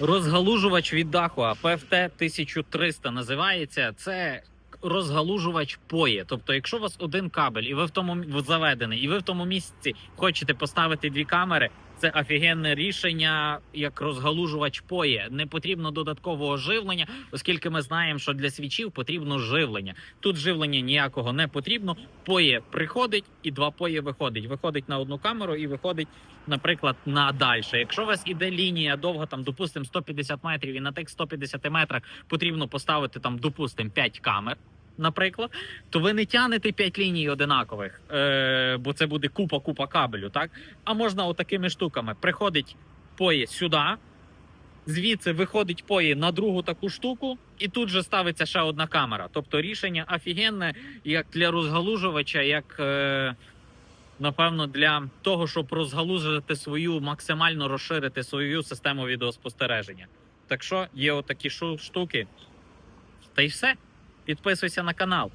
Розгалужувач від даху PFT 1300 називається. Це розгалужувач поє. Тобто, якщо у вас один кабель, і ви в тому заведений, і ви в тому місці хочете поставити дві камери, це офігенне рішення як розгалужувач пої. Не потрібно додаткового живлення, оскільки ми знаємо, що для свічів потрібно живлення. Тут живлення ніякого не потрібно. Поє приходить і два пої виходить. Виходить на одну камеру і виходить, наприклад, на дальше. Якщо у вас іде лінія довго, там, допустимо, 150 метрів, і на тих 150 метрах потрібно поставити там, допустимо, 5 камер. Наприклад, то ви не тянете 5 ліній одинакових, е, бо це буде купа-купа кабелю, так? А можна отакими штуками. Приходить поє сюди, звідси виходить пої на другу таку штуку, і тут же ставиться ще одна камера. Тобто рішення офігенне як для розгалужувача, як е, напевно для того, щоб розгалужити свою, максимально розширити свою систему відеоспостереження. Так що є отакі штуки. Та й все. Підписуйся на канал.